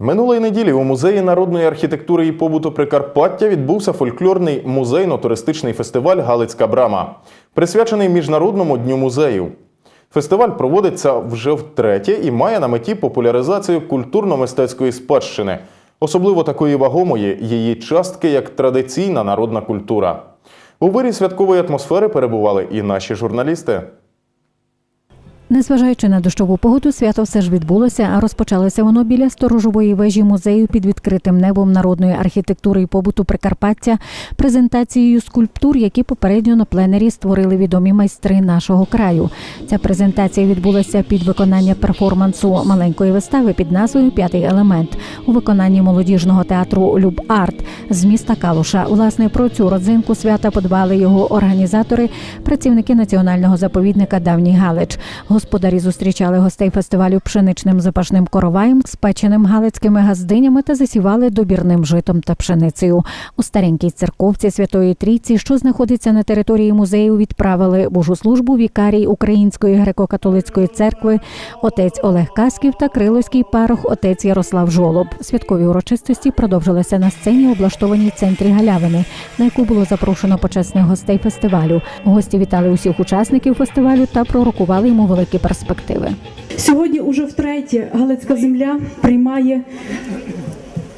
Минулої неділі у музеї народної архітектури і побуту Прикарпаття відбувся фольклорний музейно-туристичний фестиваль Галицька брама, присвячений Міжнародному дню музеїв. Фестиваль проводиться вже втретє і має на меті популяризацію культурно-мистецької спадщини, особливо такої вагомої її частки, як традиційна народна культура. У вирі святкової атмосфери перебували і наші журналісти. Незважаючи на дощову погоду, свято все ж відбулося, а розпочалося воно біля сторожової вежі музею під відкритим небом народної архітектури і побуту Прикарпаття, презентацією скульптур, які попередньо на пленері створили відомі майстри нашого краю. Ця презентація відбулася під виконання перформансу маленької вистави під назвою П'ятий елемент у виконанні молодіжного театру Люб Арт з міста Калуша. Власне про цю родзинку свята подбали його організатори, працівники національного заповідника Давній Галич. Господарі зустрічали гостей фестивалю пшеничним запашним короваєм, спеченим галицькими газдинями та засівали добірним житом та пшеницею. У старенькій церковці Святої Трійці, що знаходиться на території музею, відправили Божу службу вікарій Української греко-католицької церкви, отець Олег Касків та Криловський парох отець Ярослав Жолоб. Святкові урочистості продовжилися на сцені, облаштованій центрі Галявини, на яку було запрошено почесних гостей фестивалю. Гості вітали усіх учасників фестивалю та пророкували йому великі перспективи. Сьогодні уже втретє Галицька земля приймає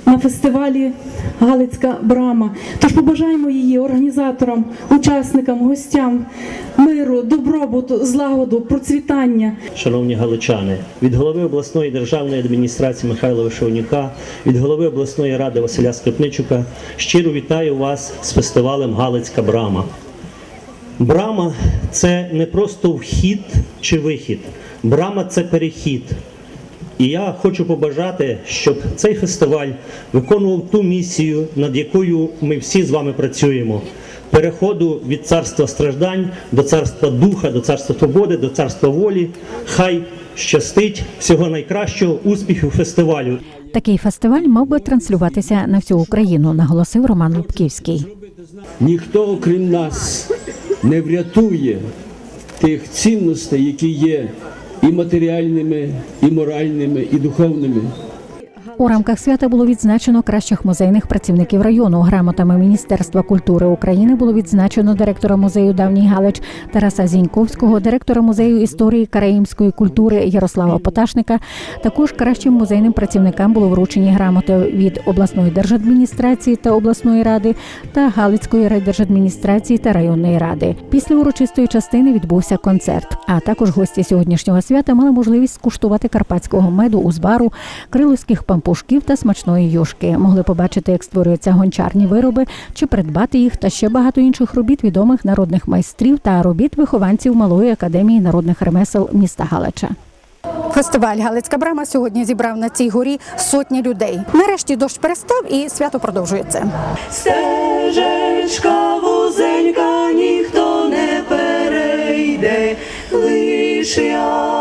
на фестивалі Галицька брама. Тож побажаємо її організаторам, учасникам, гостям миру, добробуту, злагоду, процвітання. Шановні галичани, від голови обласної державної адміністрації Михайла Вишовнюка, від голови обласної ради Василя Скрипничука щиро вітаю вас з фестивалем Галицька брама. Брама це не просто вхід чи вихід. Брама це перехід. І я хочу побажати, щоб цей фестиваль виконував ту місію, над якою ми всі з вами працюємо. Переходу від царства страждань до царства духа, до царства свободи, до царства волі. Хай щастить всього найкращого, успіхів фестивалю. Такий фестиваль мав би транслюватися на всю Україну, наголосив Роман Лубківський. ніхто окрім нас не врятує тих цінностей, які є і матеріальними, і моральними, і духовними. У рамках свята було відзначено кращих музейних працівників району. Грамотами Міністерства культури України було відзначено директора музею Давній Галич Тараса Зіньковського, директора музею історії караїмської культури Ярослава Поташника. Також кращим музейним працівникам було вручені грамоти від обласної держадміністрації та обласної ради та Галицької райдержадміністрації та районної ради. Після урочистої частини відбувся концерт. А також гості сьогоднішнього свята мали можливість скуштувати карпатського меду, узбару, криловських пампушків та смачної юшки. Могли побачити, як створюються гончарні вироби, чи придбати їх та ще багато інших робіт відомих народних майстрів та робіт вихованців малої академії народних ремесел міста Галича. Фестиваль Галицька брама сьогодні зібрав на цій горі сотні людей. Нарешті дощ перестав і свято продовжується. Стежечка вузенька ніхто не перейде, лиш я